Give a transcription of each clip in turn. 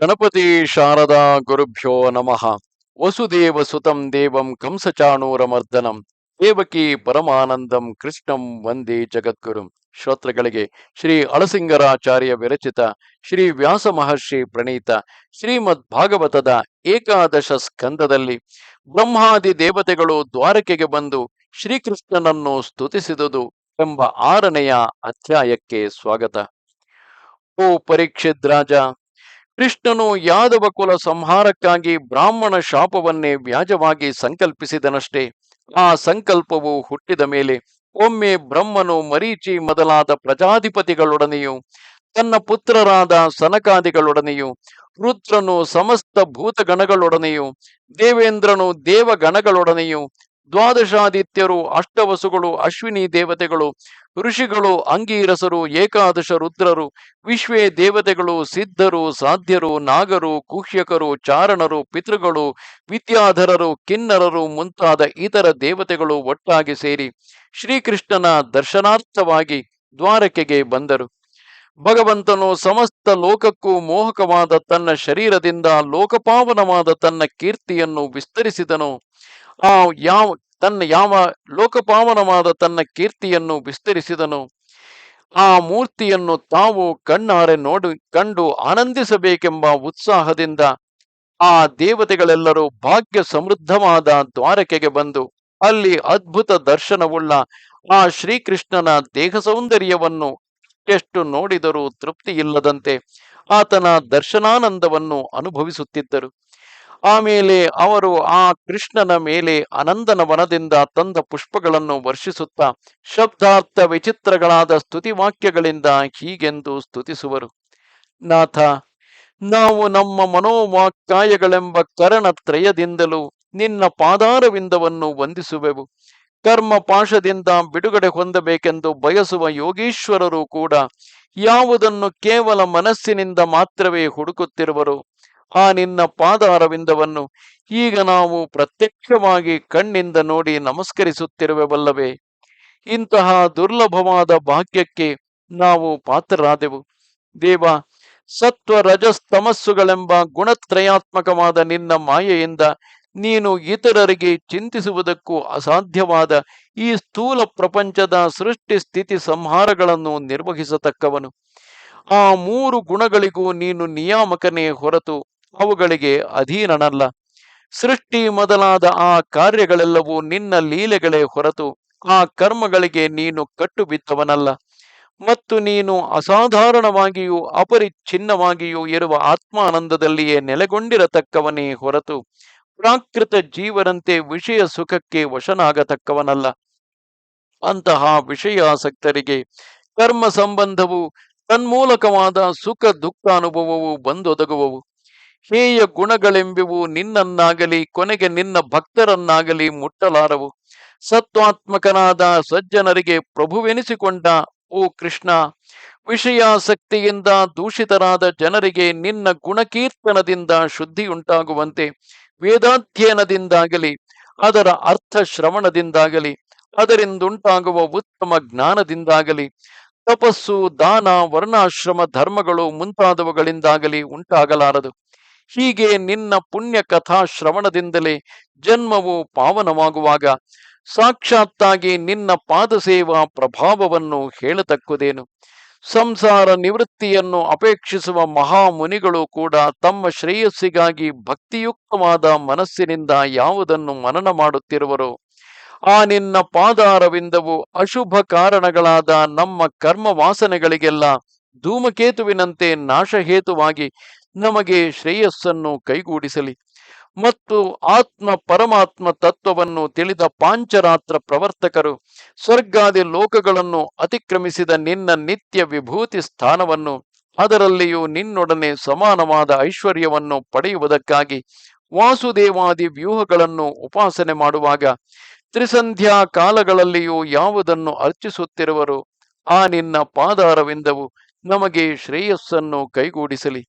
ಗಣಪತಿ ಶಾರದಾ ಗುರುಭ್ಯೋ ನಮಃ. ವಸುದೇವ ಸುತಂ ದೇವಂ ಕಂಸಚಾಣೂರಮರ್ದನಂ. ದೇವಕಿ ಪರಮಾನಂದಂ ಕೃಷ್ಣಂ ವಂದೇ ಜಗದ್ಗುರುಂ. ಶ್ರೋತ್ರಗಳಿಗೆ ಶ್ರೀ ಅಳಸಿಂಗರಾಚಾರ್ಯ ವಿರಚಿತ, ಶ್ರೀ ವ್ಯಾಸ ಮಹರ್ಷಿ ಪ್ರಣೀತ, ಶ್ರೀಮದ್ ಭಾಗವತದ ಏಕಾದಶ ಸ್ಕಂದದಲ್ಲಿ ಬ್ರಹ್ಮಾದಿ ದೇವತೆಗಳು ದ್ವಾರಕೆಗೆ ಬಂದು ಶ್ರೀಕೃಷ್ಣನನ್ನು ಸ್ತುತಿಸಿದುದು ಎಂಬ ಆರನೆಯ ಅಧ್ಯಾಯಕ್ಕೆ ಸ್ವಾಗತ. ಓ ಪರೀಕ್ಷಿತ್ ರಾಜ ಕೃಷ್ಣನು ಯಾದವ ಕುಲ ಸಂಹಾರಕ್ಕಾಗಿ ಬ್ರಾಹ್ಮಣ ಶಾಪವನ್ನೇ ವ್ಯಾಜವಾಗಿ ಸಂಕಲ್ಪಿಸಿದನಷ್ಟೇ, ಆ ಸಂಕಲ್ಪವು ಹುಟ್ಟಿದ ಮೇಲೆ ಒಮ್ಮೆ ಬ್ರಹ್ಮನು ಮರೀಚಿ ಮೊದಲಾದ ಪ್ರಜಾಧಿಪತಿಗಳೊಡನೆಯೂ, ತನ್ನ ಪುತ್ರರಾದ ಸನಕಾದಿಗಳೊಡನೆಯೂ, ರುದ್ರನು ಸಮಸ್ತ ಭೂತಗಣಗಳೊಡನೆಯೂ, ದೇವೇಂದ್ರನು ದೇವಗಣಗಳೊಡನೆಯೂ ದ್ವಾದಶಾದಿತ್ಯರು, ಅಷ್ಟವಸುಗಳು, ಅಶ್ವಿನಿ ದೇವತೆಗಳು, ಋಷಿಗಳು, ಅಂಗೀರಸರು, ಏಕಾದಶ ರುದ್ರರು, ವಿಶ್ವೇ ದೇವತೆಗಳು, ಸಿದ್ಧರು, ಸಾಧ್ಯರು, ನಾಗರು ಕುಹ್ಯಕರು ಚಾರಣರು, ಪಿತೃಗಳು, ವಿದ್ಯಾಧರರು, ಕಿನ್ನರರು ಮುಂತಾದ ಇತರ ದೇವತೆಗಳು ಒಟ್ಟಾಗಿ ಸೇರಿ ಶ್ರೀಕೃಷ್ಣನ ದರ್ಶನಾರ್ಥವಾಗಿ ದ್ವಾರಕೆಗೆ ಬಂದರು. ಭಗವಂತನು ಸಮಸ್ತ ಲೋಕಕ್ಕೂ ಮೋಹಕವಾದ ತನ್ನ ಶರೀರದಿಂದ ಲೋಕಪಾವನವಾದ ತನ್ನ ಕೀರ್ತಿಯನ್ನು ವಿಸ್ತರಿಸಿದನು. ಆ ಯಾವ, ತನ್ನ ಯಾವ ಲೋಕಪಾವನವಾದ ತನ್ನ ಕೀರ್ತಿಯನ್ನು ವಿಸ್ತರಿಸಿದನು. ಆ ಮೂರ್ತಿಯನ್ನು ತಾವು ಕಣ್ಣಾರೆ ನೋಡಿ, ಕಂಡು ಆನಂದಿಸಬೇಕೆಂಬ ಉತ್ಸಾಹದಿಂದ ಆ ದೇವತೆಗಳೆಲ್ಲರೂ ಭಾಗ್ಯ ಸಮೃದ್ಧವಾದ ದ್ವಾರಕೆಗೆ ಬಂದು, ಅಲ್ಲಿ ಅದ್ಭುತ ದರ್ಶನವುಳ್ಳ ಆ ಶ್ರೀಕೃಷ್ಣನ ದೇಹ ಸೌಂದರ್ಯವನ್ನು ಎಷ್ಟು ನೋಡಿದರೂ ತೃಪ್ತಿ ಇಲ್ಲದಂತೆ ಆತನ ದರ್ಶನಾನಂದವನ್ನು ಅನುಭವಿಸುತ್ತಿದ್ದರು. ಆಮೇಲೆ ಅವರು ಆ ಕೃಷ್ಣನ ಮೇಲೆ ಅನಂದನ ವನದಿಂದ ತಂದ ಪುಷ್ಪಗಳನ್ನು ವರ್ಷಿಸುತ್ತಾ ಶಬ್ದಾರ್ಥ ವಿಚಿತ್ರಗಳಾದ ಸ್ತುತಿವಾಕ್ಯಗಳಿಂದ ಹೀಗೆಂದು ಸ್ತುತಿಸುವರು. ನಾಥ, ನಾವು ನಮ್ಮ ಮನೋವಾಕ್ಕಾಯಗಳೆಂಬ ಕರಣತ್ರಯದಿಂದಲೂ ನಿನ್ನ ಪಾದಾರವಿಂದವನ್ನು ವಂದಿಸುವೆವು. ಕರ್ಮ ಪಾಶದಿಂದ ಬಿಡುಗಡೆ ಹೊಂದಬೇಕೆಂದು ಬಯಸುವ ಯೋಗೀಶ್ವರರು ಕೂಡ ಯಾವುದನ್ನು ಕೇವಲ ಮನಸ್ಸಿನಿಂದ ಮಾತ್ರವೇ ಹುಡುಕುತ್ತಿರುವರು. ಆ ನಿನ್ನ ಪಾದಾರವಿಂದವನ್ನು ಈಗ ನಾವು ಪ್ರತ್ಯಕ್ಷವಾಗಿ ಕಣ್ಣಿಂದ ನೋಡಿ ನಮಸ್ಕರಿಸುತ್ತಿರುವೆವಲ್ಲವೇ. ಇಂತಹ ದುರ್ಲಭವಾದ ಭಾಗ್ಯಕ್ಕೆ ನಾವು ಪಾತ್ರರಾದೆವು. ದೇವ ಸತ್ವ ರಜಸ್ತಮಸ್ಸುಗಳೆಂಬ ಗುಣತ್ರಯಾತ್ಮಕವಾದ ನಿನ್ನ ಮಾಯೆಯಿಂದ ನೀನು ಇತರರಿಗೆ ಚಿಂತಿಸುವುದಕ್ಕೂ ಅಸಾಧ್ಯವಾದ ಈ ಸ್ಥೂಲ ಪ್ರಪಂಚದ ಸೃಷ್ಟಿ ಸ್ಥಿತಿ ಸಂಹಾರಗಳನ್ನು ನಿರ್ವಹಿಸತಕ್ಕವನು. ಆ ಮೂರು ಗುಣಗಳಿಗೂ ನೀನು ನಿಯಾಮಕನೇ ಹೊರತು ಅವುಗಳಿಗೆ ಅಧೀನನಲ್ಲ. ಸೃಷ್ಟಿ ಮೊದಲಾದ ಆ ಕಾರ್ಯಗಳೆಲ್ಲವೂ ನಿನ್ನ ಲೀಲೆಗಳೇ ಹೊರತು ಆ ಕರ್ಮಗಳಿಗೆ ನೀನು ಕಟ್ಟುಬಿದ್ದವನಲ್ಲ ಮತ್ತು ನೀನು ಅಸಾಧಾರಣವಾಗಿಯೂ ಅಪರಿಚ್ಛಿನ್ನವಾಗಿಯೂ ಇರುವ ಆತ್ಮಾನಂದದಲ್ಲಿಯೇ ನೆಲೆಗೊಂಡಿರತಕ್ಕವನೇ ಹೊರತು ಪ್ರಾಕೃತ ಜೀವನಂತೆ ವಿಷಯ ಸುಖಕ್ಕೆ ವಶನಾಗತಕ್ಕವನಲ್ಲ. ಅಂತಹ ವಿಷಯಾಸಕ್ತರಿಗೆ ಕರ್ಮ ಸಂಬಂಧವು ತನ್ಮೂಲಕವಾದ ಸುಖ ದುಃಖ ಅನುಭವವು ಬಂದೊದಗುವವು. ಹೇಯ ಗುಣಗಳೆಂಬೆವು ನಿನ್ನನ್ನಾಗಲಿ ಕೊನೆಗೆ ನಿನ್ನ ಭಕ್ತರನ್ನಾಗಲಿ ಮುಟ್ಟಲಾರವು. ಸತ್ವಾತ್ಮಕನಾದ ಸಜ್ಜನರಿಗೆ ಪ್ರಭುವೆನಿಸಿಕೊಂಡ, ಓ ಕೃಷ್ಣ, ವಿಷಯಾಸಕ್ತಿಯಿಂದ ದೂಷಿತರಾದ ಜನರಿಗೆ ನಿನ್ನ ಗುಣಕೀರ್ತನದಿಂದ ಶುದ್ಧಿಯುಂಟಾಗುವಂತೆ ವೇದಾಧ್ಯಯನದಿಂದಾಗಲಿ, ಅದರ ಅರ್ಥ ಶ್ರವಣದಿಂದಾಗಲಿ ಅದರಿಂದಂಟಾಗುವ ಉತ್ತಮ ಜ್ಞಾನದಿಂದಾಗಲಿ, ತಪಸ್ಸು, ದಾನ, ವರ್ಣಾಶ್ರಮ, ಧರ್ಮಗಳು ಮುಂತಾದವುಗಳಿಂದಾಗಲಿ ಉಂಟಾಗಲಾರದು. ಹೀಗೆ ನಿನ್ನ ಪುಣ್ಯ ಕಥಾ ಶ್ರವಣದಿಂದಲೇ ಜನ್ಮವು ಪಾವನವಾಗುವಾಗ ಸಾಕ್ಷಾತ್ತಾಗಿ ನಿನ್ನ ಪಾದಸೇವಾ ಪ್ರಭಾವವನ್ನು ಹೇಳತಕ್ಕುದೇನು? ಸಂಸಾರ ನಿವೃತ್ತಿಯನ್ನು ಅಪೇಕ್ಷಿಸುವ ಮಹಾಮುನಿಗಳು ಕೂಡ ತಮ್ಮ ಶ್ರೇಯಸ್ಸಿಗಾಗಿ ಭಕ್ತಿಯುಕ್ತವಾದ ಮನಸ್ಸಿನಿಂದ ಯಾವುದನ್ನು ಮನನ ಮಾಡುತ್ತಿರುವರು. ಆ ನಿನ್ನ ಪಾದಾರವಿಂದವು ಅಶುಭ ಕಾರಣಗಳಾದ ನಮ್ಮ ಕರ್ಮ ವಾಸನೆಗಳಿಗೆಲ್ಲ ಧೂಮಕೇತುವಿನಂತೆ ನಾಶಹೇತುವಾಗಿ ನಮಗೆ ಶ್ರೇಯಸ್ಸನ್ನು ಕೈಗೂಡಿಸಲಿ. ಮತ್ತು ಆತ್ಮ ಪರಮಾತ್ಮ ತತ್ವವನ್ನು ತಿಳಿದ ಪಾಂಚರಾತ್ರ ಪ್ರವರ್ತಕರು ಸ್ವರ್ಗಾದಿ ಲೋಕಗಳನ್ನು ಅತಿಕ್ರಮಿಸಿದ ನಿನ್ನ ನಿತ್ಯ ವಿಭೂತಿ ಸ್ಥಾನವನ್ನು ಅದರಲ್ಲಿಯೂ ನಿನ್ನೊಡನೆ ಸಮಾನವಾದ ಐಶ್ವರ್ಯವನ್ನು ಪಡೆಯುವುದಕ್ಕಾಗಿ ವಾಸುದೇವಾದಿ ವ್ಯೂಹಗಳನ್ನು ಉಪಾಸನೆ ಮಾಡುವಾಗ ತ್ರಿಸಂಧ್ಯಾ ಕಾಲಗಳಲ್ಲಿಯೂ ಯಾವುದನ್ನು ಅರ್ಚಿಸುತ್ತಿರುವರು ಆ ನಿನ್ನ ಪಾದಾರವಿಂದವು ನಮಗೆ ಶ್ರೇಯಸ್ಸನ್ನು ಕೈಗೂಡಿಸಲಿ.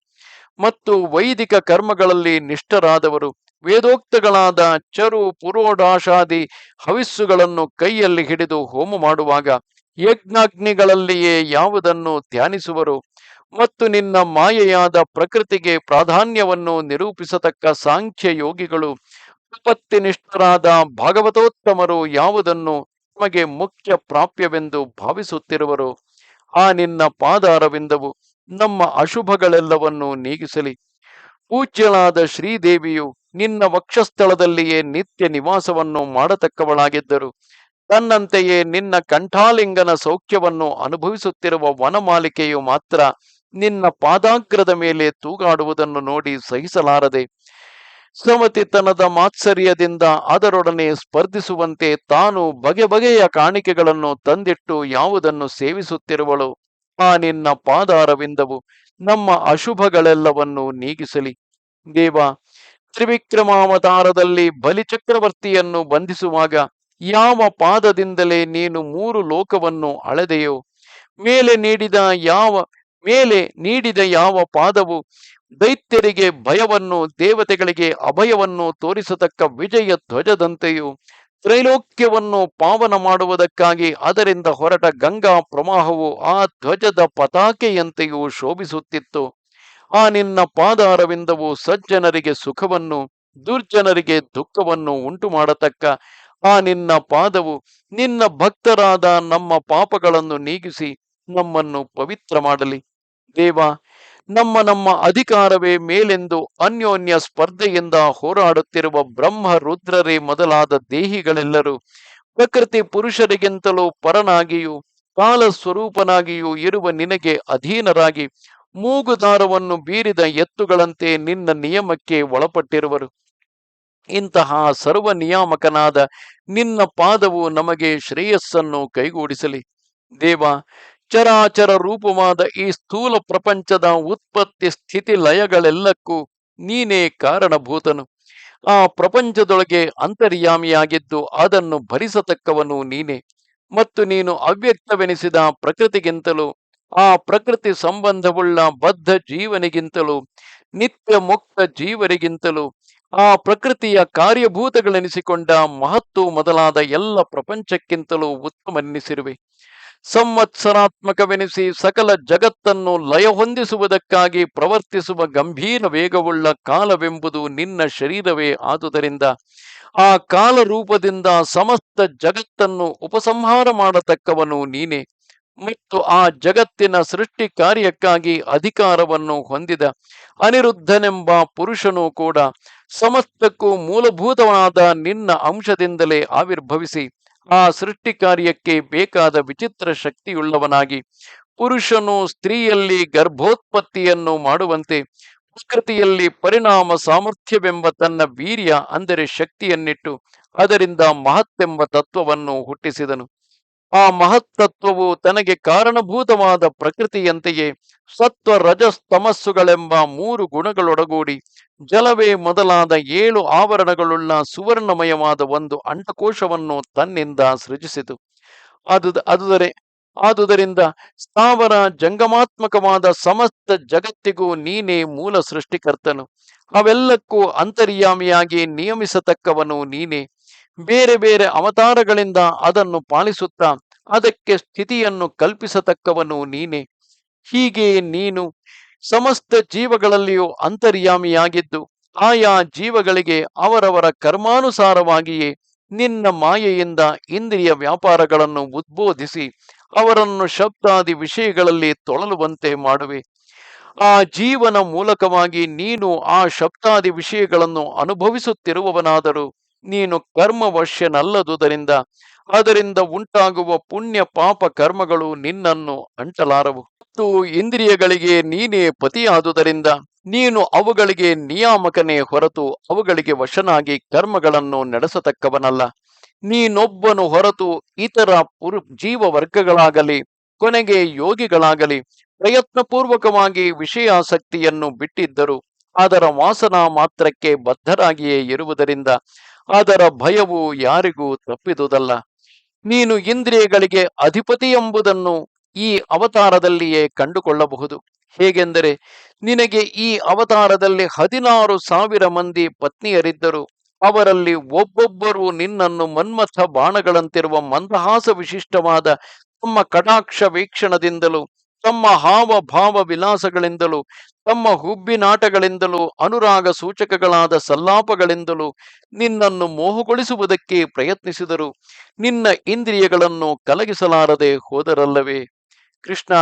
ಮತ್ತು ವೈದಿಕ ಕರ್ಮಗಳಲ್ಲಿ ನಿಷ್ಠರಾದವರು, ವೇದೋಕ್ತಗಳಾದ ಚರು, ಪುರೋಡಾಶಾದಿ ಹವಿಸ್ಸುಗಳನ್ನು ಕೈಯಲ್ಲಿ ಹಿಡಿದು ಹೋಮ ಮಾಡುವಾಗ ಯಜ್ಞಾಗ್ನಿಗಳಲ್ಲಿಯೇ ಯಾವುದನ್ನು ಧ್ಯಾನಿಸುವರು ಮತ್ತು ನಿನ್ನ ಮಾಯೆಯಾದ ಪ್ರಕೃತಿಗೆ ಪ್ರಾಧಾನ್ಯವನ್ನು ನಿರೂಪಿಸತಕ್ಕ ಸಾಂಖ್ಯ ಯೋಗಿಗಳು ಪ್ರಪತ್ತಿನಿಷ್ಠರಾದ ಭಾಗವತೋತ್ತಮರು ಯಾವುದನ್ನು ನಮಗೆ ಮುಖ್ಯ ಪ್ರಾಪ್ಯವೆಂದು ಭಾವಿಸುತ್ತಿರುವರು. ಆ ನಿನ್ನ ಪಾದಾರವಿಂದವು. ನಮ್ಮ ಅಶುಭಗಳೆಲ್ಲವನ್ನು ನೀಗಿಸಲಿ. ಪೂಜ್ಯಳಾದ ಶ್ರೀದೇವಿಯು ನಿನ್ನ ವಕ್ಷಸ್ಥಳದಲ್ಲಿಯೇ ನಿತ್ಯ ನಿವಾಸವನ್ನು ಮಾಡತಕ್ಕವಳಾಗಿದ್ದರು. ತನ್ನಂತೆಯೇ ನಿನ್ನ ಕಂಠಾಲಿಂಗನ ಸೌಖ್ಯವನ್ನು ಅನುಭವಿಸುತ್ತಿರುವ ವನಮಾಲಿಕೆಯು ಮಾತ್ರ ನಿನ್ನ ಪಾದಾಗ್ರದ ಮೇಲೆ ತೂಗಾಡುವುದನ್ನು ನೋಡಿ ಸಹಿಸಲಾರದೆ. ಸಮತಿತನದ ಮಾತ್ಸರ್ಯದಿಂದ ಅದರೊಡನೆ ಸ್ಪರ್ಧಿಸುವಂತೆ ತಾನು ಬಗೆ ಬಗೆಯ ಕಾಣಿಕೆಗಳನ್ನು ತಂದಿಟ್ಟು ಯಾವುದನ್ನು ಸೇವಿಸುತ್ತಿರುವಳು? ಆ ನಿನ್ನ ಪಾದಾರವಿಂದವು. ನಮ್ಮ ಅಶುಭಗಳೆಲ್ಲವನ್ನು ನೀಗಿಸಲಿ. ದೇವ, ತ್ರಿವಿಕ್ರಮಾವತಾರದಲ್ಲಿ ಬಲಿಚಕ್ರವರ್ತಿಯನ್ನು ಬಂಧಿಸುವಾಗ ಯಾವ ಪಾದದಿಂದಲೇ ನೀನು ಮೂರು ಲೋಕವನ್ನು ಅಳೆದೆಯೋ, ಮೇಲೆ ನೀಡಿದ ಯಾವ, ಮೇಲೆ ನೀಡಿದ ಯಾವ ಪಾದವು ದೈತ್ಯರಿಗೆ ಭಯವನ್ನು, ದೇವತೆಗಳಿಗೆ ಅಭಯವನ್ನು ತೋರಿಸತಕ್ಕ ವಿಜಯ ಧ್ವಜದಂತೆಯೂ ತ್ರೈಲೋಕ್ಯವನ್ನು ಪಾವನ ಮಾಡುವುದಕ್ಕಾಗಿ ಅದರಿಂದ ಹೊರಟ ಗಂಗಾ ಪ್ರವಾಹವು ಆ ಧ್ವಜದ ಪತಾಕೆಯಂತೆಯೂ ಶೋಭಿಸುತ್ತಿತ್ತು. ಆ ನಿನ್ನ ಪಾದಾರವಿಂದವು ಸಜ್ಜನರಿಗೆ ಸುಖವನ್ನು, ದುರ್ಜನರಿಗೆ ದುಃಖವನ್ನು ಉಂಟು ಮಾಡತಕ್ಕ ಆ ನಿನ್ನ ಪಾದವು ನಿನ್ನ ಭಕ್ತರಾದ ನಮ್ಮ ಪಾಪಗಳನ್ನು ನೀಗಿಸಿ ನಮ್ಮನ್ನು ಪವಿತ್ರ ಮಾಡಲಿ. ದೇವ ನಮ್ಮ ನಮ್ಮ ಅಧಿಕಾರವೇ ಮೇಲೆಂದು ಅನ್ಯೋನ್ಯ ಸ್ಪರ್ಧೆಯಿಂದ ಹೋರಾಡುತ್ತಿರುವ ಬ್ರಹ್ಮ ರುದ್ರರೇ ಮೊದಲಾದ ದೇಹಿಗಳೆಲ್ಲರೂ, ಪ್ರಕೃತಿ ಪುರುಷರಿಗಿಂತಲೂ ಪರನಾಗಿಯೂ, ಕಾಲ ಸ್ವರೂಪನಾಗಿಯೂ ಇರುವ ನಿನಗೆ ಅಧೀನರಾಗಿ ಮೂಗುದಾರವನ್ನು ಬೀರಿದ ಎತ್ತುಗಳಂತೆ ನಿನ್ನ ನಿಯಮಕ್ಕೆ ಒಳಪಟ್ಟಿರುವರು. ಇಂತಹ ಸರ್ವ ನಿಯಾಮಕನಾದ ನಿನ್ನ ಪಾದವು ನಮಗೆ ಶ್ರೇಯಸ್ಸನ್ನು ಕೈಗೂಡಿಸಲಿ. ದೇವ ಚರಾಚರ ರೂಪವಾದ ಈ ಸ್ಥೂಲ ಪ್ರಪಂಚದ ಉತ್ಪತ್ತಿ ಸ್ಥಿತಿ ಲಯಗಳೆಲ್ಲಕ್ಕೂ ನೀನೇ ಕಾರಣಭೂತನು. ಆ ಪ್ರಪಂಚದೊಳಗೆ ಅಂತರ್ಯಾಮಿಯಾಗಿದ್ದು ಅದನ್ನು ಭರಿಸತಕ್ಕವನು ನೀನೇ. ಮತ್ತು ನೀನು ಅವ್ಯಕ್ತವೆನಿಸಿದ ಪ್ರಕೃತಿಗಿಂತಲೂ, ಆ ಪ್ರಕೃತಿ ಸಂಬಂಧವುಳ್ಳ ಬದ್ಧ ಜೀವನಿಗಿಂತಲೂ, ನಿತ್ಯ ಮುಕ್ತ ಜೀವರಿಗಿಂತಲೂ, ಆ ಪ್ರಕೃತಿಯ ಕಾರ್ಯಭೂತಗಳೆನಿಸಿಕೊಂಡ ಮಹತ್ತು ಮೊದಲಾದ ಎಲ್ಲ ಪ್ರಪಂಚಕ್ಕಿಂತಲೂ ಉತ್ತಮನೆನಿಸಿರುವೆ. ಸಂವತ್ಸರಾತ್ಮಕವೆನಿಸಿ ಸಕಲ ಜಗತ್ತನ್ನು ಲಯ ಹೊಂದಿಸುವುದಕ್ಕಾಗಿ ಪ್ರವರ್ತಿಸುವ ಗಂಭೀರ ವೇಗವುಳ್ಳ ಕಾಲವೆಂಬುದು ನಿನ್ನ ಶರೀರವೇ ಆದುದರಿಂದ ಆ ಕಾಲರೂಪದಿಂದ ಸಮಸ್ತ ಜಗತ್ತನ್ನು ಉಪಸಂಹಾರ ಮಾಡತಕ್ಕವನು ನೀನೆ ಮತ್ತು ಆ ಜಗತ್ತಿನ ಸೃಷ್ಟಿ ಕಾರ್ಯಕ್ಕಾಗಿ ಅಧಿಕಾರವನ್ನು ಹೊಂದಿದ ಅನಿರುದ್ಧನೆಂಬ ಪುರುಷನು ಕೂಡ ಸಮಸ್ತಕ್ಕೂ ಮೂಲಭೂತವಾದ ನಿನ್ನ ಅಂಶದಿಂದಲೇ ಆವಿರ್ಭವಿಸಿ ಆ ಸೃಷ್ಟಿ ಕಾರ್ಯಕ್ಕೆ ಬೇಕಾದ ವಿಚಿತ್ರ ಶಕ್ತಿಯುಳ್ಳವನಾಗಿ ಪುರುಷನು ಸ್ತ್ರೀಯಲ್ಲಿ ಗರ್ಭೋತ್ಪತ್ತಿಯನ್ನು ಮಾಡುವಂತೆ ಪ್ರಕೃತಿಯಲ್ಲಿ ಪರಿಣಾಮ ಸಾಮರ್ಥ್ಯವೆಂಬ ತನ್ನ ವೀರ್ಯ ಅಂದರೆ ಶಕ್ತಿಯನ್ನಿಟ್ಟು ಅದರಿಂದ ಮಹತ್ತೆಂಬ ತತ್ವವನ್ನು ಹುಟ್ಟಿಸಿದನು. ಆ ಮಹತ್ತತ್ವವು ತನಗೆ ಕಾರಣಭೂತವಾದ ಪ್ರಕೃತಿಯಂತೆಯೇ ಸತ್ವ ರಜಸ್ತಮಸ್ಸುಗಳೆಂಬ ಮೂರು ಗುಣಗಳೊಡಗೂಡಿ ಜಲವೇ ಮೊದಲಾದ ಏಳು ಆವರಣಗಳುಳ್ಳ ಸುವರ್ಣಮಯವಾದ ಒಂದು ಅಂಡಕೋಶವನ್ನು ತನ್ನಿಂದ ಸೃಜಿಸಿತು. ಅದು, ಅದುದರೆ, ಆದುದರಿಂದ ಸ್ಥಾವರ ಜಂಗಮಾತ್ಮಕವಾದ ಸಮಸ್ತ ಜಗತ್ತಿಗೂ ನೀನೇ ಮೂಲ ಸೃಷ್ಟಿಕರ್ತನು. ಅವೆಲ್ಲಕ್ಕೂ ಅಂತರ್ಯಾಮಿಯಾಗಿ ನಿಯಮಿಸತಕ್ಕವನು ನೀನೇ. ಬೇರೆ ಬೇರೆ ಅವತಾರಗಳಿಂದ ಅದನ್ನು ಪಾಲಿಸುತ್ತಾ ಅದಕ್ಕೆ ಸ್ಥಿತಿಯನ್ನು ಕಲ್ಪಿಸತಕ್ಕವನು ನೀನೇ. ಹೀಗೆ ನೀನು ಸಮಸ್ತ ಜೀವಗಳಲ್ಲಿಯೂ ಅಂತರ್ಯಾಮಿಯಾಗಿದ್ದು, ಆಯಾ ಜೀವಗಳಿಗೆ ಅವರವರ ಕರ್ಮಾನುಸಾರವಾಗಿಯೇ ನಿನ್ನ ಮಾಯೆಯಿಂದ ಇಂದ್ರಿಯ ವ್ಯಾಪಾರಗಳನ್ನು ಉದ್ಬೋಧಿಸಿ, ಅವರನ್ನು ಶಬ್ದಾದಿ ವಿಷಯಗಳಲ್ಲಿ ತೊಳಲುವಂತೆ ಮಾಡುವೆ. ಆ ಜೀವನ ಮೂಲಕವಾಗಿ ನೀನು ಆ ಶಬ್ದಾದಿ ವಿಷಯಗಳನ್ನು ಅನುಭವಿಸುತ್ತಿರುವವನಾದರೂ ನೀನು ಕರ್ಮವಶ್ಯನಲ್ಲದುದರಿಂದ ಅದರಿಂದ ಉಂಟಾಗುವ ಪುಣ್ಯ ಪಾಪ ಕರ್ಮಗಳು ನಿನ್ನನ್ನು ಅಂಟಲಾರವು. ಮತ್ತು ಇಂದ್ರಿಯಗಳಿಗೆ ನೀನೇ ಪತಿಯಾದುದರಿಂದ ನೀನು ಅವುಗಳಿಗೆ ನಿಯಾಮಕನೇ ಹೊರತು ಅವುಗಳಿಗೆ ವಶನಾಗಿ ಕರ್ಮಗಳನ್ನು ನಡೆಸತಕ್ಕವನಲ್ಲ. ನೀನೊಬ್ಬನು ಹೊರತು ಇತರ ಪುರು ಜೀವ ವರ್ಗಗಳಾಗಲಿ ಕೊನೆಗೆ ಯೋಗಿಗಳಾಗಲಿ, ಪ್ರಯತ್ನಪೂರ್ವಕವಾಗಿ ವಿಷಯಾಸಕ್ತಿಯನ್ನು ಬಿಟ್ಟಿದ್ದರು. ಅದರ ವಾಸನಾ ಮಾತ್ರಕ್ಕೆ ಬದ್ಧರಾಗಿಯೇ ಇರುವುದರಿಂದ ಅದರ ಭಯವು ಯಾರಿಗೂ ತಪ್ಪಿದುದಲ್ಲ. ನೀನು ಇಂದ್ರಿಯಗಳಿಗೆ ಅಧಿಪತಿ ಎಂಬುದನ್ನು ಈ ಅವತಾರದಲ್ಲಿಯೇ ಕಂಡುಕೊಳ್ಳಬಹುದು. ಹೇಗೆಂದರೆ, ನಿನಗೆ ಈ ಅವತಾರದಲ್ಲಿ ಹದಿನಾರು ಸಾವಿರ ಮಂದಿ ಪತ್ನಿಯರಿದ್ದರು. ಅವರಲ್ಲಿ ಒಬ್ಬೊಬ್ಬರು ನಿನ್ನನ್ನು ಮನ್ಮಥ ಬಾಣಗಳಂತಿರುವ ಮಂದಹಾಸ ವಿಶಿಷ್ಟವಾದ ತಮ್ಮ ಕಟಾಕ್ಷ ವೀಕ್ಷಣದಿಂದಲೂ ತಮ್ಮ ಹಾವ ಭಾವ ವಿಲಾಸಗಳಿಂದಲೂ, ತಮ್ಮ ಹುಬ್ಬಿನಾಟಗಳಿಂದಲೂ, ಅನುರಾಗ ಸೂಚಕಗಳಾದ ಸಲ್ಲಾಪಗಳಿಂದಲೂ ನಿನ್ನನ್ನು ಮೋಹಗೊಳಿಸುವುದಕ್ಕೆ ಪ್ರಯತ್ನಿಸಿದರು. ನಿನ್ನ ಇಂದ್ರಿಯಗಳನ್ನು ಕಲಗಿಸಲಾರದೆ ಹೋದರಲ್ಲವೇ? ಕೃಷ್ಣ,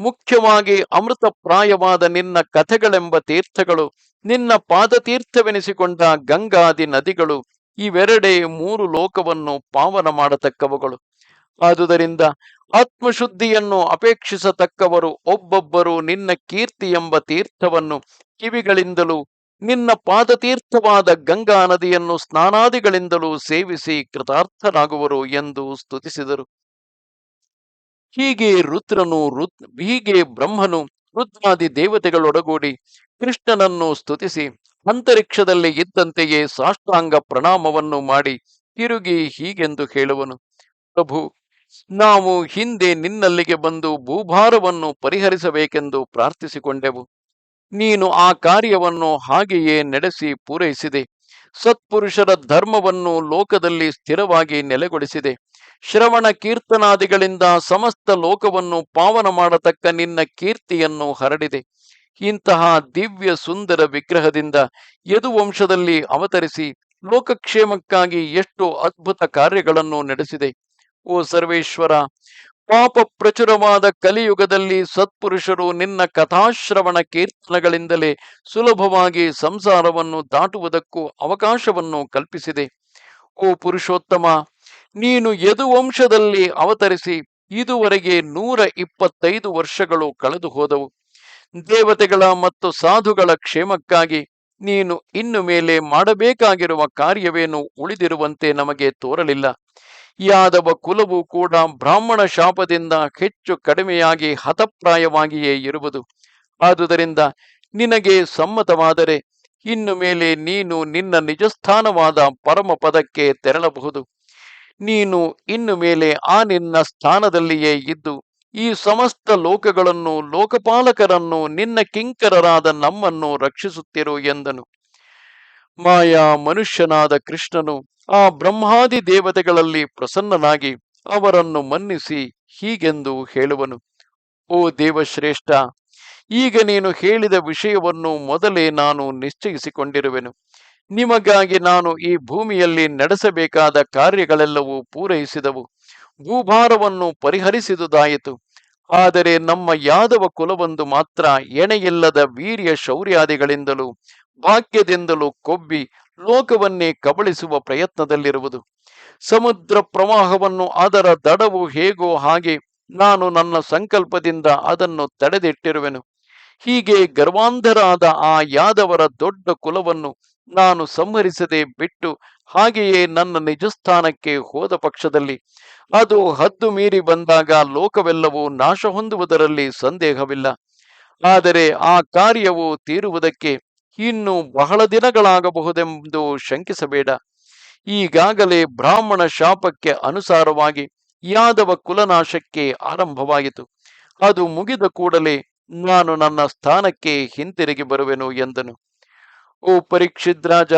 ಮುಖ್ಯವಾಗಿ ಅಮೃತ ಪ್ರಾಯವಾದ ನಿನ್ನ ಕಥೆಗಳೆಂಬ ತೀರ್ಥಗಳು, ನಿನ್ನ ಪಾದತೀರ್ಥವೆನಿಸಿಕೊಂಡ ಗಂಗಾದಿ ನದಿಗಳು, ಇವೆರಡೇ ಮೂರು ಲೋಕವನ್ನು ಪಾವನ ಮಾಡತಕ್ಕವುಗಳು. ಆದುದರಿಂದ ಆತ್ಮಶುದ್ಧಿಯನ್ನು ಅಪೇಕ್ಷಿಸತಕ್ಕವರು ಒಬ್ಬೊಬ್ಬರು ನಿನ್ನ ಕೀರ್ತಿ ಎಂಬ ತೀರ್ಥವನ್ನು ಕಿವಿಗಳಿಂದಲೂ, ನಿನ್ನ ಪಾದತೀರ್ಥವಾದ ಗಂಗಾ ನದಿಯನ್ನು ಸ್ನಾನಾದಿಗಳಿಂದಲೂ ಸೇವಿಸಿ ಕೃತಾರ್ಥರಾಗುವರು ಎಂದು ಸ್ತುತಿಸಿದರು. ಹೀಗೆ ರುದ್ರನು ರುದ್, ಹೀಗೆ ಬ್ರಹ್ಮನು ರುದ್ರಾದಿ ದೇವತೆಗಳೊಡಗೂಡಿ ಕೃಷ್ಣನನ್ನು ಸ್ತುತಿಸಿ ಅಂತರಿಕ್ಷದಲ್ಲಿ ಇದ್ದಂತೆಯೇ ಸಾಷ್ಟಾಂಗ ಪ್ರಣಾಮವನ್ನು ಮಾಡಿ ತಿರುಗಿ ಹೀಗೆಂದು ಹೇಳುವನು. ಪ್ರಭು ನಾವು ಹಿಂದೆ ನಿನ್ನಲ್ಲಿಗೆ ಬಂದು ಭೂಭಾರವನ್ನು ಪರಿಹರಿಸಬೇಕೆಂದು ಪ್ರಾರ್ಥಿಸಿಕೊಂಡೆವು. ನೀನು ಆ ಕಾರ್ಯವನ್ನು ಹಾಗೆಯೇ ನಡೆಸಿ ಪೂರೈಸಿದೆ. ಸತ್ಪುರುಷರ ಧರ್ಮವನ್ನು ಲೋಕದಲ್ಲಿ ಸ್ಥಿರವಾಗಿ ನೆಲೆಗೊಳಿಸಿದೆ. ಶ್ರವಣ ಕೀರ್ತನಾದಿಗಳಿಂದ ಸಮಸ್ತ ಲೋಕವನ್ನು ಪಾವನ ಮಾಡತಕ್ಕ ನಿನ್ನ ಕೀರ್ತಿಯನ್ನು ಹರಡಿದೆ. ಇಂತಹ ದಿವ್ಯ ಸುಂದರ ವಿಗ್ರಹದಿಂದ ಯದುವಂಶದಲ್ಲಿ ಅವತರಿಸಿ ಲೋಕಕ್ಷೇಮಕ್ಕಾಗಿ ಎಷ್ಟು ಅದ್ಭುತ ಕಾರ್ಯಗಳನ್ನು ನಡೆಸಿದೆ. ಓ ಸರ್ವೇಶ್ವರ, ಪಾಪ ಪ್ರಚುರವಾದ ಕಲಿಯುಗದಲ್ಲಿ ಸತ್ಪುರುಷರು ನಿನ್ನ ಕಥಾಶ್ರವಣ ಕೀರ್ತನಗಳಿಂದಲೇ ಸುಲಭವಾಗಿ ಸಂಸಾರವನ್ನು ದಾಟುವುದಕ್ಕೂ ಅವಕಾಶವನ್ನು ಕಲ್ಪಿಸಿದೆ. ಓ ಪುರುಷೋತ್ತಮ, ನೀನು ಯದುವಂಶದಲ್ಲಿ ಅವತರಿಸಿ ಇದುವರೆಗೆ ನೂರ ಇಪ್ಪತ್ತೈದು ವರ್ಷಗಳು ಕಳೆದು ಹೋದವು ದೇವತೆಗಳ ಮತ್ತು ಸಾಧುಗಳ ಕ್ಷೇಮಕ್ಕಾಗಿ ನೀನು ಇನ್ನು ಮೇಲೆ ಮಾಡಬೇಕಾಗಿರುವ ಕಾರ್ಯವೇನು ಉಳಿದಿರುವಂತೆ ನಮಗೆ ತೋರಲಿಲ್ಲ. ಯಾದವ ಕುಲವು ಕೂಡ ಬ್ರಾಹ್ಮಣ ಶಾಪದಿಂದ ಹೆಚ್ಚು ಕಡಿಮೆಯಾಗಿ ಹತಪ್ರಾಯವಾಗಿಯೇ ಇರುವುದು. ಆದುದರಿಂದ ನಿನಗೆ ಸಮ್ಮತವಾದರೆ ಇನ್ನು ಮೇಲೆ ನೀನು ನಿನ್ನ ನಿಜಸ್ಥಾನವಾದ ಪರಮ ಪದಕ್ಕೆ ತೆರಳಬಹುದು. ನೀನು ಇನ್ನು ಮೇಲೆ ಆ ನಿನ್ನ ಸ್ಥಾನದಲ್ಲಿಯೇ ಇದ್ದು ಈ ಸಮಸ್ತ ಲೋಕಗಳನ್ನು ಲೋಕಪಾಲಕರನ್ನು ನಿನ್ನ ಕಿಂಕರರಾದ ನಮ್ಮನ್ನು ರಕ್ಷಿಸುತ್ತಿರು ಎಂದನು. ಮಾಯಾ ಮನುಷ್ಯನಾದ ಕೃಷ್ಣನು ಆ ಬ್ರಹ್ಮಾದಿ ದೇವತೆಗಳಲ್ಲಿ ಪ್ರಸನ್ನನಾಗಿ ಅವರನ್ನು ಮನ್ನಿಸಿ ಹೀಗೆಂದು ಹೇಳುವನು, ಓ ದೇವಶ್ರೇಷ್ಠ, ಈಗ ನೀನು ಹೇಳಿದ ವಿಷಯವನ್ನು ಮೊದಲೇ ನಾನು ನಿಶ್ಚಯಿಸಿಕೊಂಡಿರುವೆನು. ನಿಮಗಾಗಿ ನಾನು ಈ ಭೂಮಿಯಲ್ಲಿ ನಡೆಸಬೇಕಾದ ಕಾರ್ಯಗಳೆಲ್ಲವೂ ಪೂರೈಸಿದವು. ಭೂಭಾರವನ್ನು ಪರಿಹರಿಸಿದುದಾಯಿತು. ಆದರೆ ನಮ್ಮ ಯಾದವ ಕುಲವೊಂದು ಮಾತ್ರ ಎಣೆಯಿಲ್ಲದ ವೀರ್ಯ ಶೌರ್ಯಾದಿಗಳಿಂದಲೂ ಭಾಗ್ಯದಿಂದಲೂ ಕೊಬ್ಬಿ ಲೋಕವನ್ನೇ ಕಬಳಿಸುವ ಪ್ರಯತ್ನದಲ್ಲಿರುವುದು. ಸಮುದ್ರ ಪ್ರವಾಹವನ್ನು ಅದರ ದಡವು ಹೇಗೋ ಹಾಗೆ ನಾನು ನನ್ನ ಸಂಕಲ್ಪದಿಂದ ಅದನ್ನು ತಡೆದಿಟ್ಟಿರುವೆನು. ಹೀಗೆ ಗರ್ವಾಂಧರಾದ ಆ ಯಾದವರ ದೊಡ್ಡ ಕುಲವನ್ನು ನಾನು ಸಂಹರಿಸದೆ ಬಿಟ್ಟು ಹಾಗೆಯೇ ನನ್ನ ನಿಜಸ್ಥಾನಕ್ಕೆ ಹೋದ ಪಕ್ಷದಲ್ಲಿ ಅದು ಹದ್ದು ಮೀರಿ ಬಂದಾಗ ಲೋಕವೆಲ್ಲವೂ ನಾಶ ಹೊಂದುವುದರಲ್ಲಿ ಸಂದೇಹವಿಲ್ಲ. ಆದರೆ ಆ ಕಾರ್ಯವು ತೀರುವುದಕ್ಕೆ ಇನ್ನು ಬಹಳ ದಿನಗಳಾಗಬಹುದೆಂದು ಶಂಕಿಸಬೇಡ. ಈಗಾಗಲೇ ಬ್ರಾಹ್ಮಣ ಶಾಪಕ್ಕೆ ಅನುಸಾರವಾಗಿ ಯಾದವ ಕುಲನಾಶಕ್ಕೆ ಆರಂಭವಾಯಿತು. ಅದು ಮುಗಿದ ಕೂಡಲೇ ನಾನು ನನ್ನ ಸ್ಥಾನಕ್ಕೆ ಹಿಂತಿರುಗಿ ಬರುವೆನು ಎಂದನು. ಓ ಪರೀಕ್ಷಿದ್ರಾಜ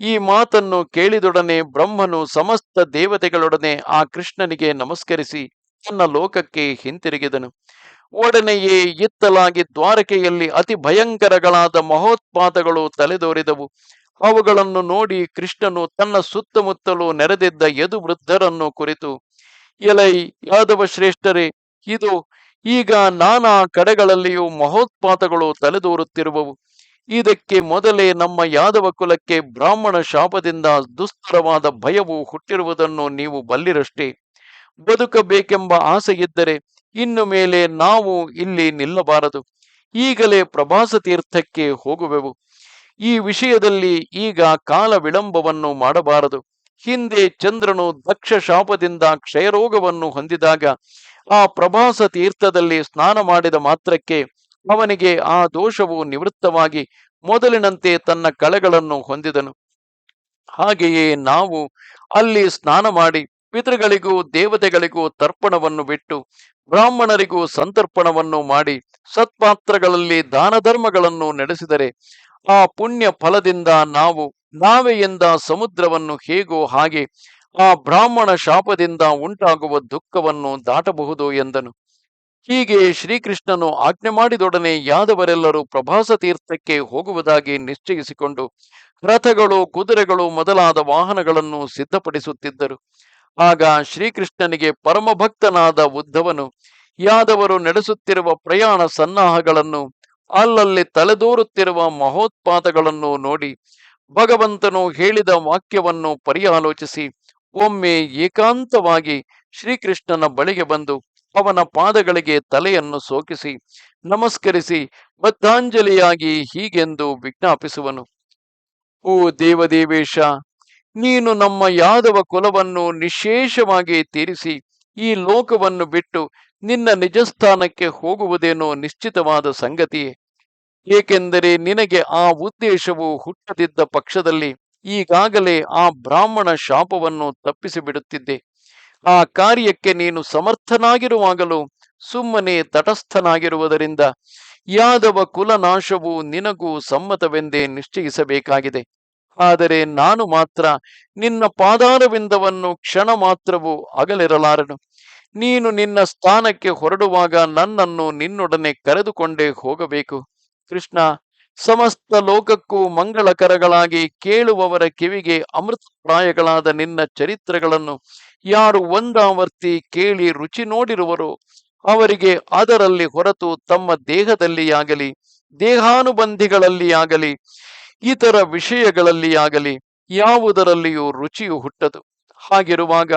ಈ ಮಾತನ್ನು ಕೇಳಿದೊಡನೆ ಬ್ರಹ್ಮನು ಸಮಸ್ತ ದೇವತೆಗಳೊಡನೆ ಆ ಕೃಷ್ಣನಿಗೆ ನಮಸ್ಕರಿಸಿ ತನ್ನ ಲೋಕಕ್ಕೆ ಹಿಂತಿರುಗಿದನು. ಒಡನೆಯೇ ಇತ್ತಲಾಗಿ ದ್ವಾರಕೆಯಲ್ಲಿ ಅತಿ ಭಯಂಕರಗಳಾದ ಮಹೋತ್ಪಾತಗಳು ತಲೆದೋರಿದವು. ಅವುಗಳನ್ನು ನೋಡಿ ಕೃಷ್ಣನು ತನ್ನ ಸುತ್ತಮುತ್ತಲೂ ನೆರೆದಿದ್ದ ಯದು ವೃದ್ಧರನ್ನು ಕುರಿತು, ಎಲೈ ಯಾದವ ಶ್ರೇಷ್ಠರೇ ಇದು ಈಗ ನಾನಾ ಕಡೆಗಳಲ್ಲಿಯೂ ಮಹೋತ್ಪಾತಗಳು ತಲೆದೋರುತ್ತಿರುವವು. ಇದಕ್ಕೆ ಮೊದಲೇ ನಮ್ಮ ಯಾದವ ಕುಲಕ್ಕೆ ಬ್ರಾಹ್ಮಣ ಶಾಪದಿಂದ ದುಸ್ತರವಾದ ಭಯವು ಹುಟ್ಟಿರುವುದನ್ನು ನೀವು ಬಲ್ಲಿರಷ್ಟೇ. ಬದುಕಬೇಕೆಂಬ ಆಸೆಯಿದ್ದರೆ ಇನ್ನು ಮೇಲೆ ನಾವು ಇಲ್ಲಿ ನಿಲ್ಲಬಾರದು. ಈಗಲೇ ಪ್ರಭಾಸ ತೀರ್ಥಕ್ಕೆ ಹೋಗುವೆವು. ಈ ವಿಷಯದಲ್ಲಿ ಈಗ ಕಾಲ ವಿಳಂಬವನ್ನು ಮಾಡಬಾರದು. ಹಿಂದೆ ಚಂದ್ರನು ದಕ್ಷ ಶಾಪದಿಂದ ಕ್ಷಯರೋಗವನ್ನು ಹೊಂದಿದಾಗ ಆ ಪ್ರಭಾಸ ತೀರ್ಥದಲ್ಲಿ ಸ್ನಾನ ಮಾಡಿದ ಮಾತ್ರಕ್ಕೆ ಅವನಿಗೆ ಆ ದೋಷವು ನಿವೃತ್ತವಾಗಿ ಮೊದಲಿನಂತೆ ತನ್ನ ಕಳೆಗಳನ್ನು ಹೊಂದಿದನು. ಹಾಗೆಯೇ ನಾವು ಅಲ್ಲಿ ಸ್ನಾನ ಮಾಡಿ ಪಿತೃಗಳಿಗೂ ದೇವತೆಗಳಿಗೂ ತರ್ಪಣವನ್ನು ಬಿಟ್ಟು ಬ್ರಾಹ್ಮಣರಿಗೂ ಸಂತರ್ಪಣವನ್ನು ಮಾಡಿ ಸತ್ಪಾತ್ರಗಳಲ್ಲಿ ದಾನ ಧರ್ಮಗಳನ್ನು ನಡೆಸಿದರೆ ಆ ಪುಣ್ಯ ಫಲದಿಂದ ನಾವು ನಾವೆಯಿಂದ ಸಮುದ್ರವನ್ನು ಹೇಗೋ ಹಾಗೆ ಆ ಬ್ರಾಹ್ಮಣ ಶಾಪದಿಂದ ಉಂಟಾಗುವ ದುಃಖವನ್ನು ದಾಟಬಹುದು ಎಂದನು. ಹೀಗೆ ಶ್ರೀಕೃಷ್ಣನು ಆಜ್ಞೆ ಮಾಡಿದೊಡನೆ ಯಾದವರೆಲ್ಲರೂ ಪ್ರಭಾಸ ತೀರ್ಥಕ್ಕೆ ಹೋಗುವುದಾಗಿ ನಿಶ್ಚಯಿಸಿಕೊಂಡು ರಥಗಳು, ಕುದುರೆಗಳು ಮೊದಲಾದ ವಾಹನಗಳನ್ನು ಸಿದ್ಧಪಡಿಸುತ್ತಿದ್ದರು. ಆಗ ಶ್ರೀಕೃಷ್ಣನಿಗೆ ಪರಮಭಕ್ತನಾದ ಉದ್ಧವನು, ಯಾದವರು ನಡೆಸುತ್ತಿರುವ ಪ್ರಯಾಣ ಸನ್ನಾಹಗಳನ್ನು, ಅಲ್ಲಲ್ಲಿ ತಲೆದೋರುತ್ತಿರುವ ಮಹೋತ್ಪಾದಗಳನ್ನು ನೋಡಿ ಭಗವಂತನು ಹೇಳಿದ ವಾಕ್ಯವನ್ನು ಪರಿಯಾಲೋಚಿಸಿ ಒಮ್ಮೆ ಏಕಾಂತವಾಗಿ ಶ್ರೀಕೃಷ್ಣನ ಬಳಿಗೆ ಬಂದು ಅವನ ಪಾದಗಳಿಗೆ ತಲೆಯನ್ನು ಸೋಕಿಸಿ ನಮಸ್ಕರಿಸಿ ಬದ್ಧಾಂಜಲಿಯಾಗಿ ಹೀಗೆಂದು ವಿಜ್ಞಾಪಿಸುವನು. ಓ ದೇವದೇವೇಶ ನೀನು ನಮ್ಮ ಯಾದವ ಕುಲವನ್ನು ನಿಶೇಷವಾಗಿ ತೀರಿಸಿ ಈ ಲೋಕವನ್ನು ಬಿಟ್ಟು ನಿನ್ನ ನಿಜಸ್ಥಾನಕ್ಕೆ ಹೋಗುವುದೇನೋ ನಿಶ್ಚಿತವಾದ ಸಂಗತಿಯೇ ಏಕೆಂದರೆ ನಿನಗೆ ಆ ಉದ್ದೇಶವು ಹುಟ್ಟದಿದ್ದ ಪಕ್ಷದಲ್ಲಿ ಈಗಾಗಲೇ ಆ ಬ್ರಾಹ್ಮಣ ಶಾಪವನ್ನು ತಪ್ಪಿಸಿ ಬಿಡುತ್ತಿದ್ದೆ ಆ ಕಾರ್ಯಕ್ಕೆ ನೀನು ಸಮರ್ಥನಾಗಿರುವಾಗಲೂ ಸುಮ್ಮನೆ ತಟಸ್ಥನಾಗಿರುವುದರಿಂದ ಯಾದವ ಕುಲನಾಶವು ನಿನಗೂ ಸಮ್ಮತವೆಂದೇ ನಿಶ್ಚಯಿಸಬೇಕಾಗಿದೆ. ಆದರೆ ನಾನು ಮಾತ್ರ ನಿನ್ನ ಪಾದಾರವಿಂದವನ್ನು ಕ್ಷಣ ಮಾತ್ರವೂ ಅಗಲಿರಲಾರನು. ನೀನು ನಿನ್ನ ಸ್ಥಾನಕ್ಕೆ ಹೊರಡುವಾಗ ನನ್ನನ್ನು ನಿನ್ನೊಡನೆ ಕರೆದುಕೊಂಡೇ ಹೋಗಬೇಕು. ಕೃಷ್ಣ, ಸಮಸ್ತ ಲೋಕಕ್ಕೂ ಮಂಗಳಕರಗಳಾಗಿ ಕೇಳುವವರ ಕಿವಿಗೆ ಅಮೃತಪ್ರಾಯಗಳಾದ ನಿನ್ನ ಚರಿತ್ರೆಗಳನ್ನು ಯಾರು ಒಂದಾವರ್ತಿ ಕೇಳಿ ರುಚಿ ನೋಡಿರುವರೋ ಅವರಿಗೆ ಅದರಲ್ಲಿ ಹೊರತು ತಮ್ಮ ದೇಹದಲ್ಲಿಯಾಗಲಿ, ದೇಹಾನುಬಂಧಿಗಳಲ್ಲಿಯಾಗಲಿ ಇತರ ವಿಷಯಗಳಲ್ಲಿ ಆಗಲಿ ಯಾವುದರಲ್ಲಿಯೂ ರುಚಿಯು ಹುಟ್ಟದು. ಹಾಗಿರುವಾಗ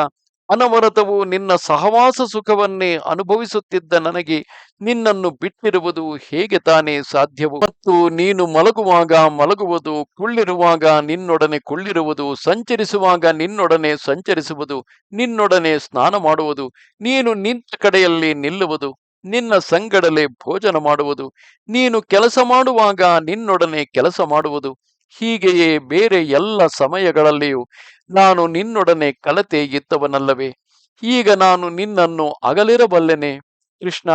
ಅನವರತವು ನಿನ್ನ ಸಹವಾಸ ಸುಖವನ್ನೇ ಅನುಭವಿಸುತ್ತಿದ್ದ ನನಗೆ ನಿನ್ನನ್ನು ಬಿಟ್ಟಿರುವುದು ಹೇಗೆ ತಾನೇ ಸಾಧ್ಯವು? ಮತ್ತು ನೀನು ಮಲಗುವಾಗ ಮಲಗುವುದು, ಕುಳ್ಳಿರುವಾಗ ನಿನ್ನೊಡನೆ ಕುಳ್ಳಿರುವುದು, ಸಂಚರಿಸುವಾಗ ನಿನ್ನೊಡನೆ ಸಂಚರಿಸುವುದು, ನಿನ್ನೊಡನೆ ಸ್ನಾನ ಮಾಡುವುದು, ನೀನು ನಿಂತ ಕಡೆಯಲ್ಲಿ ನಿಲ್ಲುವುದು. ನಿನ್ನ ಸಂಗಡಲೆ ಭೋಜನ ಮಾಡುವುದು. ನೀನು ಕೆಲಸ ಮಾಡುವಾಗ ನಿನ್ನೊಡನೆ ಕೆಲಸ ಮಾಡುವುದು. ಹೀಗೆಯೇ ಬೇರೆ ಎಲ್ಲ ಸಮಯಗಳಲ್ಲಿಯೂ ನಾನು ನಿನ್ನೊಡನೆ ಕಲತೆ ಇತ್ತವನಲ್ಲವೇ ಈಗ ನಾನು ನಿನ್ನನ್ನು ಅಗಲಿರಬಲ್ಲೆನೆ. ಕೃಷ್ಣ,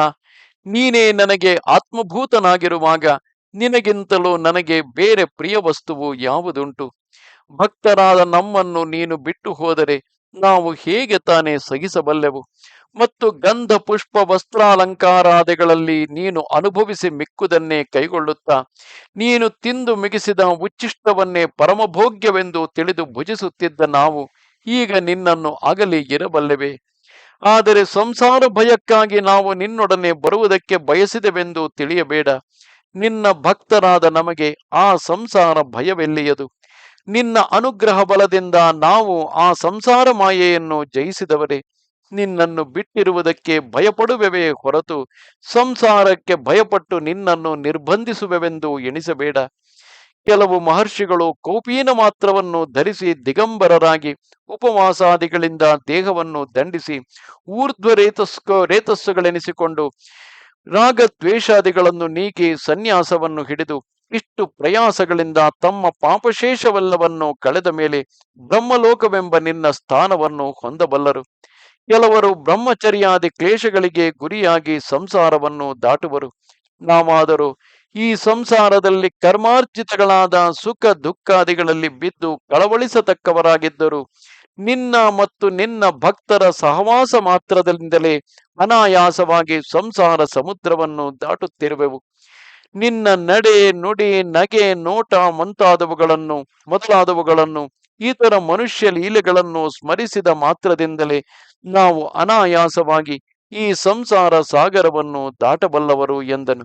ನೀನೇ ನನಗೆ ಆತ್ಮಭೂತನಾಗಿರುವಾಗ ನಿನಗಿಂತಲೂ ನನಗೆ ಬೇರೆ ಪ್ರಿಯ ವಸ್ತುವು ಯಾವುದುಂಟು? ಭಕ್ತರಾದ ನಮ್ಮನ್ನು ನೀನು ಬಿಟ್ಟು ಹೋದರೆ ನಾವು ಹೇಗೆ ತಾನೇ ಸಹಿಸಬಲ್ಲೆವು? ಮತ್ತು ಗಂಧ ಪುಷ್ಪ ವಸ್ತ್ರಾಲಂಕಾರಾದಿಗಳಲ್ಲಿ ನೀನು ಅನುಭವಿಸಿ ಮಿಕ್ಕುದನ್ನೇ ಕೈಗೊಳ್ಳುತ್ತಾ. ನೀನು ತಿಂದು ಮಿಗಿಸಿದ ಉಚ್ಚಿಷ್ಟವನ್ನೇ ಪರಮಭೋಗ್ಯವೆಂದು ತಿಳಿದು ಭುಜಿಸುತ್ತಿದ್ದ ನಾವು ಈಗ ನಿನ್ನನ್ನು ಅಗಲಿ ಇರಬಲ್ಲೆವೆ. ಆದರೆ ಸಂಸಾರ ಭಯಕ್ಕಾಗಿ ನಾವು ನಿನ್ನೊಡನೆ ಬರುವುದಕ್ಕೆ ಬಯಸಿದೆವೆಂದು ತಿಳಿಯಬೇಡ. ನಿನ್ನ ಭಕ್ತರಾದ ನಮಗೆ ಆ ಸಂಸಾರ ಭಯವೆಲ್ಲಿಯದು? ನಿನ್ನ ಅನುಗ್ರಹ ಬಲದಿಂದ ನಾವು ಆ ಸಂಸಾರ ಮಾಯೆಯನ್ನು ಜಯಿಸಿದವರೇ. ನಿನ್ನನ್ನು ಬಿಟ್ಟಿರುವುದಕ್ಕೆ ಭಯಪಡುವೆವೇ ಹೊರತು ಸಂಸಾರಕ್ಕೆ ಭಯಪಟ್ಟು ನಿನ್ನನ್ನು ನಿರ್ಬಂಧಿಸುವೆವೆಂದು ಎಣಿಸಬೇಡ. ಕೆಲವು ಮಹರ್ಷಿಗಳು ಕೌಪೀನ ಮಾತ್ರವನ್ನು ಧರಿಸಿ ದಿಗಂಬರರಾಗಿ ಉಪವಾಸಾದಿಗಳಿಂದ ದೇಹವನ್ನು ದಂಡಿಸಿ ಊರ್ಧ್ವ ರೇತಸ್ಕ ರೇತಸ್ಸುಗಳೆನಿಸಿಕೊಂಡು ರಾಗ ದ್ವೇಷಾದಿಗಳನ್ನು ನೀಗಿ ಸನ್ಯಾಸವನ್ನು ಹಿಡಿದು ಇಷ್ಟು ಪ್ರಯಾಸಗಳಿಂದ ತಮ್ಮ ಪಾಪಶೇಷವೆಲ್ಲವನ್ನು ಕಳೆದ ಮೇಲೆ ಬ್ರಹ್ಮಲೋಕವೆಂಬ ನಿನ್ನ ಸ್ಥಾನವನ್ನು ಹೊಂದಬಲ್ಲರು. ಕೆಲವರು ಬ್ರಹ್ಮಚರ್ಯಾದಿ ಕ್ಲೇಶಗಳಿಗೆ ಗುರಿಯಾಗಿ ಸಂಸಾರವನ್ನು ದಾಟುವರು. ನಾವಾದರೂ ಈ ಸಂಸಾರದಲ್ಲಿ ಕರ್ಮಾರ್ಜಿತಗಳಾದ ಸುಖ ದುಃಖಾದಿಗಳಲ್ಲಿ ಬಿದ್ದು ಕಳವಳಿಸತಕ್ಕವರಾಗಿದ್ದರು. ನಿನ್ನ ಮತ್ತು ನಿನ್ನ ಭಕ್ತರ ಸಹವಾಸ ಮಾತ್ರದಿಂದಲೇ ಅನಾಯಾಸವಾಗಿ ಸಂಸಾರ ಸಮುದ್ರವನ್ನು ದಾಟುತ್ತಿರುವೆವು. ನಿನ್ನ ನಡೆ ನುಡಿ ನಗೆ ನೋಟ ಮುಂತಾದವುಗಳನ್ನು ಮೊದಲಾದವುಗಳನ್ನು ಇತರ ಮನುಷ್ಯ ಲೀಲೆಗಳನ್ನು ಸ್ಮರಿಸಿದ ಮಾತ್ರದಿಂದಲೇ ನಾವು ಅನಾಯಾಸವಾಗಿ ಈ ಸಂಸಾರ ಸಾಗರವನ್ನು ದಾಟಬಲ್ಲವರು ಎಂದನು.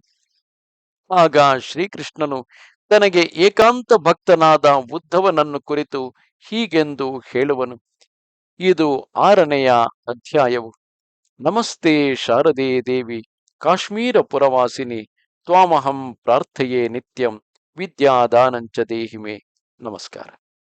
ಆಗ ಶ್ರೀಕೃಷ್ಣನು ತನಗೆ ಏಕಾಂತ ಭಕ್ತನಾದ ಉದ್ಧವನನ್ನು ಕುರಿತು ಹೀಗೆಂದು ಹೇಳುವನು. ಇದು ಆರನೆಯ ಅಧ್ಯಾಯವು. ನಮಸ್ತೆ ಶಾರದೆ ದೇವಿ, ಕಾಶ್ಮೀರ ಪುರವಾಸಿನಿ, ತ್ವಾಮಹಂ ಪ್ರಾರ್ಥೆಯೇ ನಿತ್ಯಂ, ವಿದ್ಯಾದಾನಂಚ ದೇಹಿಮೆ. ನಮಸ್ಕಾರ.